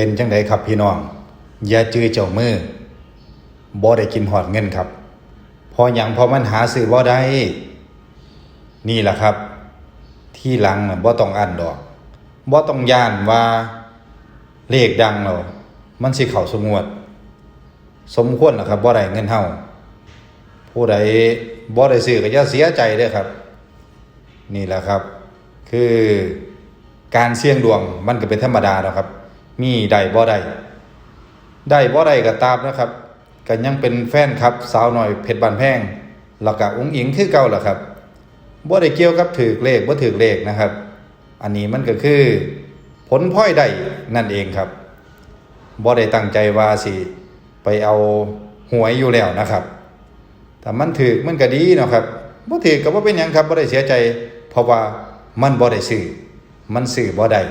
เป็นจังไดครับพี่น้อง อย่าจื้อเจ้ามือบ่ได้กินหอดเงินครับ พอหยังพอมันหาซื้อบ่ได้ นี่แหละครับ ที่หลังบ่ต้องอ่านดอกบ่ต้องย่านว่าเลขดังแล้วมันสิเข้าสงวด สมควรล่ะครับบ่ได้เงินเฮาผู้ใดบ่ได้ซื้อก็อย่าเสียใจเด้อครับ นี่แหละครับ คือการเสี่ยงดวงมันก็เป็นธรรมดาแล้วครับ มีได้บ่ได้ได้บ่ได้ก็ตามนะครับก็ยังเป็นแฟนครับสาวหน่อยเพชรบานแพงแล้วก็อุ้งอิงคือเก่าล่ะครับบ่ได้เกี่ยวกับถือเลขบ่ถือเลขนะครับ อันนี้มันก็คือ ผลพลอยได้นั่นเองครับบ่ได้ตั้งใจว่าสิไปเอาหวยอยู่แล้วนะครับแต่มันถือมันก็ดีเนาะครับบ่ถือก็บ่เป็นหยังครับบ่ได้เสียใจ เพราะว่ามันบ่ได้ซื้อมันซื้อบ่ได้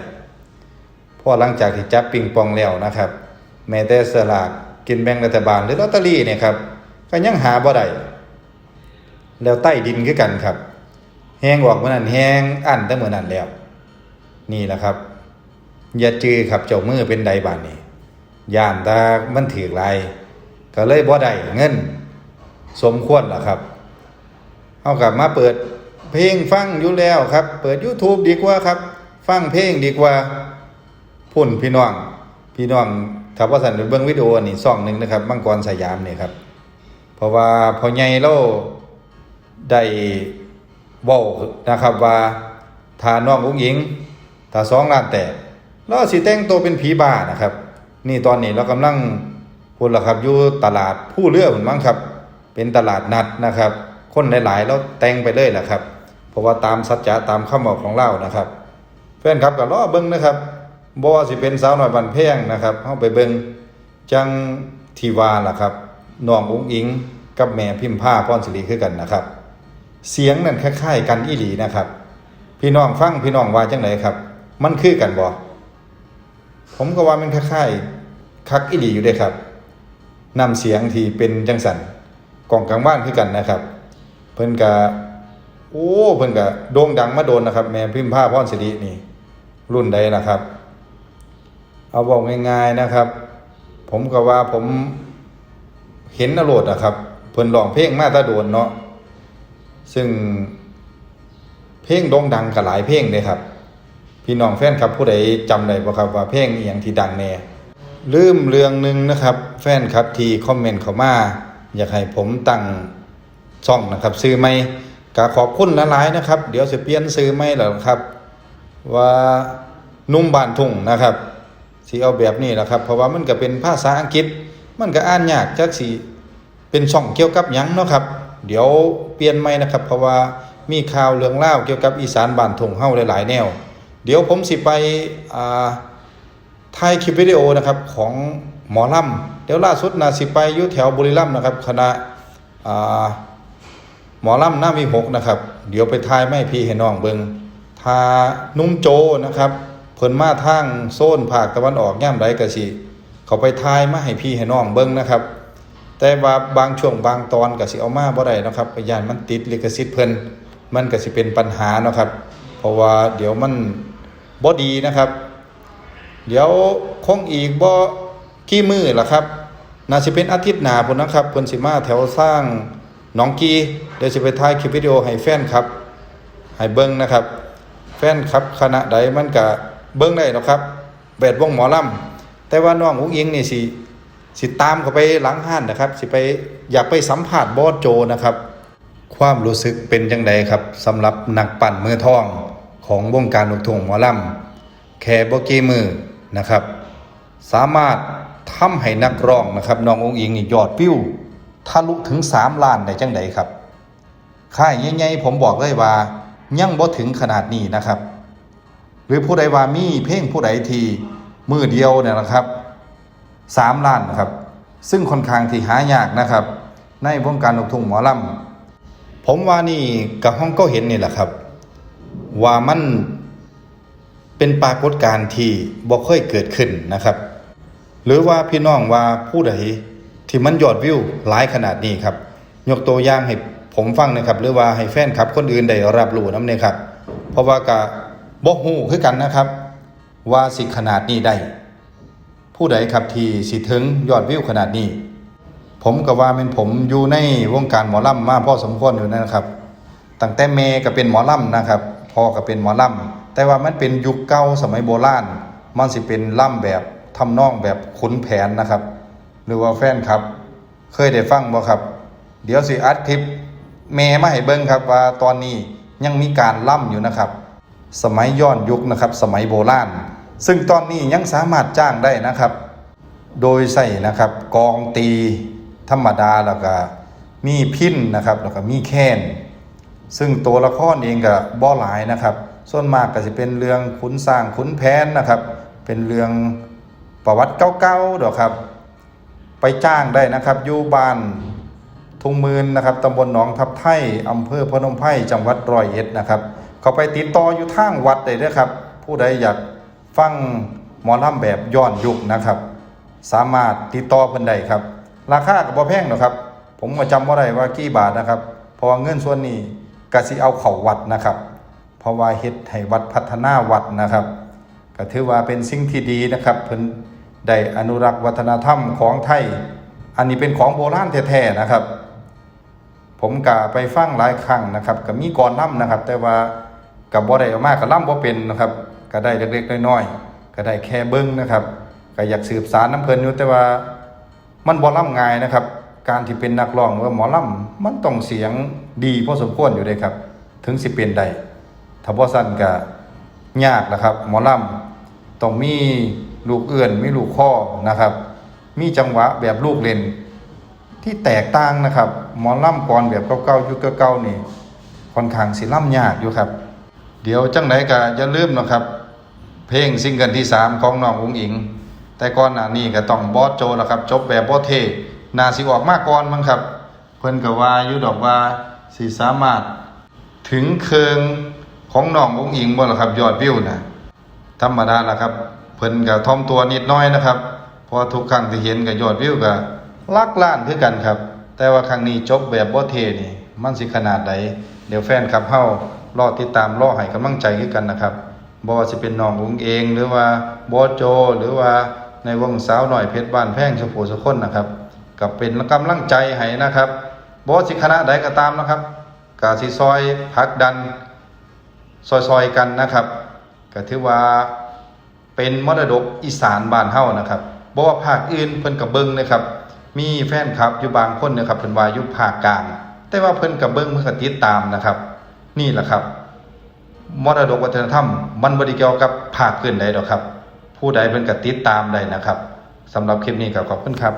พราะหลังจากที่จับปิงปองแล้วนะครับแม้แต่สลากกินแบ่งรัฐบาลหรือลอตเตอรี่เนี่ยครับก็ยังหาบ่ได้แล้วใต้ดินคือกันครับ แห้งออกเมื่อนั้นแห้งอั้นแต่เมื่อนั้นแล้ว นี่แหละครับ อย่าจือครับเจ้ามือเป็นใดบานนี้ย่านตามันถือไรก็เลยบ่ได้เงิน สมควรล่ะครับเอากลับมาเปิดเพลงฟังอยู่แล้วครับ เปิด YouTube ดีกว่าครับ ฟังเพลงดีกว่า พุ่นพี่น้องพี่น้องถ้าว่าสันไปเบิ่งวิดีโอนี่ซ่องหนึ่งนะครับมังกรสยามนี่ครับ เพราะว่าพอใหญ่เราได้เว้านะครับว่าถ้าน้องอุ้งอิงถ้าสองล้านแตกเราสิแต่งตัวเป็นผีบ้านะครับ นี่ตอนนี้เรากำลังพูดละครับอยู่ตลาดผู้เลือกเหมือนมั้งครับ เป็นตลาดนัดนะครับ คนหลายๆแล้วแต่งไปเลยแหละครับ เพราะว่าตามสัจจะตามคำบอกของเล่านะครับแฟนครับก็รอเบิ้งนะครับ บ่ว่าสิเป็นสาวหน้อยบันเพงนะครับเฮาไปเบิ้งจังทีวาล่ะครับน้องอุ้งอิง กับแม่พิมพ์ผ้าพรศิริคือกันนะครับ เสียงนั่นคล้ายๆกันอีหลีนะครับ พี่น้องฟังพี่น้องว่าจังไดครับ มันคือกันบ่ผมก็ว่ามันคล้ายๆคักอีหลีอยู่เด้ครับนำเสียงที่เป็นจังสันกล่องกลางบ้านคือกันนะครับ เพิ่นก็โอ้เพิ่นก็โด่งดังมาโดนนะครับ แม่พิมพ์ผ้าพรศิรินี่ รุ่นใดนะครับ เอาบอกง่ายๆนะครับ ผมก็ว่าผมเห็นนโรดนะครับเพิ่นร้องเพลงมาตาโดนเนาะซึ่งเพลงโด่งดังกับหลายเพลงเลยครับ พี่น้องแฟนครับผู้ใดจำได้บ่ครับว่าเพลงอีหยังที่ดังแน่ลืมเรื่องหนึ่งนะครับ แฟนครับที่คอมเมนต์เข้ามาอยากให้ผมตั้งช่องนะครับ ซื้อไหมก็ขอบคุณหลายๆนะครับ เดี๋ยวสิเปลี่ยนซื้อไหมแล้วครับ ว่านุ่มบานทุ่งนะครับ สีเอาแบบนี้แหละครับ เพราะว่ามันก็เป็นภาษาอังกฤษ มันก็อ่านยากจักสีเป็นช่องเกี่ยวกับยังเนาะครับ เดี๋ยวเปลี่ยนใหม่นะครับ เพราะว่ามีข่าวเรื่องเล่าเกี่ยวกับอีสานบ้านทงเฮาหลาย ๆ แนว เดี๋ยวผมสิไปอ่าถ่ายคลิปวิดีโอนะครับของหมอลำเดี๋ยวล่าสุดนะสิไปยู่แถวบุรีรัมย์นะครับคณะอ่าหมอลำหน้ามีหกนะครับ เดี๋ยวไปทายไม่พี่ให้น้องเบิงทานุ่มโจนะครับ เพิ่นมาทางโซนภาคตะวันออกย่ามไรกะสิเขาไปทายมาให้พี่ให้น้องเบิงนะครับ แต่ว่าบางช่วงบางตอนก็สิเอามาบ่ได้นะครับพยานมันติดลิขสิทธิ์เพิ่นมันก็สิเป็นปัญหาเนาะครับ เพราะว่าเดี๋ยวมันบ่ดีนะครับ เดี๋ยวคงอีกบ่กี่มือล่ะครับน่าสิเป็นอาทิตย์หน้าพุ่นนะครับเพิ่นสิมาแถวสร้างหนองกีเดี๋ยวสิไปถ่ายคลิปวิดีโอให้แฟนครับให้เบิ่งนะครับ แฟนครับคณะใดมันก็ เบิ่งได้เนาะครับแวดวงหมอลำแต่ว่าน้องอุ้งอิงนี่สิสิตามเข้าไปหลังห้านนะครับ สิไปอยากไปสัมภาษณ์บอสโจนะครับ ความรู้สึกเป็นจังใดครับสำหรับนักปั่นมือทองของวงการลูกทุ่งหมอลำแค่บกีมือนะครับ สามารถทำให้นักร้องนะครับน้ององค์อิงนี่ยอดวิวทะลุถึง 3 ล้านได้จังใดครับค่ายใหญ่ๆผมบอกเลยว่า ยังบ่ถึงขนาดนี้นะครับ หรือผู้ใดว่ามีเพลงผู้ใดทีมือเดียวเนี่ยนะครับ3ล้านครับ ซึ่งค่อนข้างที่หายากนะครับ ในวงการลูกทุ่งหมอลำผมว่านี่กับห้องก็เห็นนี่แหละครับ ว่ามันเป็นปรากฏการณ์ที่บ่เคยเกิดขึ้นนะครับ หรือว่าพี่น้องว่าผู้ใดที่มันยอดวิวหลายขนาดนี้ครับ ยกตัวอย่างให้ผมฟังนะครับ หรือว่าให้แฟนคลับคนอื่นได้รับรู้น้ำเนี่ยครับ เพราะว่ากะ บ่ฮู้คือกันนะครับ ว่าสิขนาดนี้ได้ผู้ใดครับที่สิถึงยอดวิวขนาดนี้ ผมก็ว่าเป็นผมอยู่ในวงการหมอลำมาพอสมควรอยู่นะครับตั้งแต่เมก็เป็นหมอลำนะครับพ่อก็เป็นหมอลำแต่ว่ามันเป็นยุคเก่าสมัยโบราณมันสิเป็นล่ำแบบทำนองแบบขุนแผนนะครับ หรือว่าแฟนครับ เคยได้ฟังบ่ครับ เดี๋ยวสิอัดคลิปเมมาให้เบิ่งครับว่าตอนนี้ยังมีการล่ำอยู่นะครับ สมัยย้อนยุคนะครับ สมัยโบราณ ซึ่งตอนนี้ยังสามารถจ้างได้นะครับ โดยใส่นะครับกองตีธรรมดาแล้วก็มีพินนะครับแล้วก็มีแค้นซึ่งตัวละครเองก็บ่หลายนะครับ ส่วนมากก็จะเป็นเรื่องขุนสร้างขุนแผนนะครับ เป็นเรื่องประวัติเก่าๆดอกครับ ไปจ้างได้นะครับอยู่บ้านทุ่งมืนนะครับตำบลหนองทับไทยอำเภอพนมไพรจังหวัดร้อยเอ็ดนะครับ เขาไปติดต่ออยู่ทางวัดได้เด้อครับ ผู้ใดอยากฟังหมอลำแบบย้อนยุคนะครับ สามารถติดต่อเพิ่นได้ครับ ราคาก็บ่แพงหรอกครับ ผมก็จำบ่าได้ว่ากี่บาทนะครับ เพราะว่าเงินส่วนนี้กสิเอาเข้าวัดนะครับ เพราะว่าเฮ็ดให้วัดพัฒนาวัดนะครับก็ถือว่าเป็นสิ่งที่ดีนะครับเพิ่นได้อนุรักษ์วัฒนธรรมของไทย อันนี้เป็นของโบราณแท้ๆนะครับ ผมก็ไปฟังหลายครั้งนะครับก็มีก่อนล่ำนะครับ แต่ว่า กับบ่ได้เอามากกับล่ำบ่เป็นนะครับก็ได้เล็กๆน้อยๆก็ได้แค่เบิ้งนะครับก็อยากสืบสารน้ำเพลินอยู่แต่ว่ามันบ่ล่ำง่ายนะครับ การที่เป็นนักร้องหรือว่าหมอล่ำมันต้องเสียงดีพอสมควรอยู่เลยครับ ถึงสิเป็นได้ถ้าบ่สั้นก็ยากนะครับ หมอล่ำต้องมีลูกเอื้อนมีลูกข้อนะครับ มีจังหวะแบบลูกเล่นที่แตกต่างนะครับ หมอล่ำก่อนแบบเก่าๆยุคเก่าๆนี่ค่อนข้างสิล่ำยากอยู่ครับ เดี๋ยวจังไหนก็อย่าลืมนะครับ เพลงซิงเกิลที่ 3 ของน้องอุ๋งอิง แต่ก่อนหน้านี้ก็ต้องบอสโจแล้วครับ จบแบบบอสเทนาสิออกมาก่อนมั้งครับ เพิ่นก็ว่าอยู่ดอกว่าสิสามารถถึงเคืองของน้องอุ๋งอิงบ่ล่ะครับ ยอดวิวนะธรรมดาละครับ เพิ่นก็ท่อมตัวนิดน้อยนะครับเพราะทุกครั้งที่เห็นก็ยอดวิวก็ลักล้านคือกันครับ แต่ว่าครั้งนี้จบแบบบ่เทนี่ มันสิขนาดใดเดี๋ยวแฟนครับเฮา รอติดตามรอให้กำลังใจกันนะครับบ่ว่าสิเป็นน้องอุ๋งเอง หรือว่าบอโจ หรือว่าในวงสาวหน่อยเพชรบ้านแพ่งชมพูสุคนนะครับก็เป็นกำลังใจให้นะครับบ่สิคณะใดก็ตามนะครับก็สิซอยผลักดัน ซอยๆกันนะครับก็ถือว่าเป็นมรดกอีสานบ้านเฮานะครับบ่ว่าภาคอื่นเพิ่นก็เบิ่งนะครับ มีแฟนคลับอยู่บางคนนะครับเพิ่นว่าอยู่ภาคกลาง แต่ว่าเพิ่นก็เบิ่งเพิ่นก็ติดตามนะครับ นี่แหละครับมรดกวัฒนธรรม มันบริเกี่ยวกับภาคเกินใดดอกครับ ผู้ใดเป็นกติดตามใดนะครับสำหรับคลิปนี้ก็ขอบคุณครับ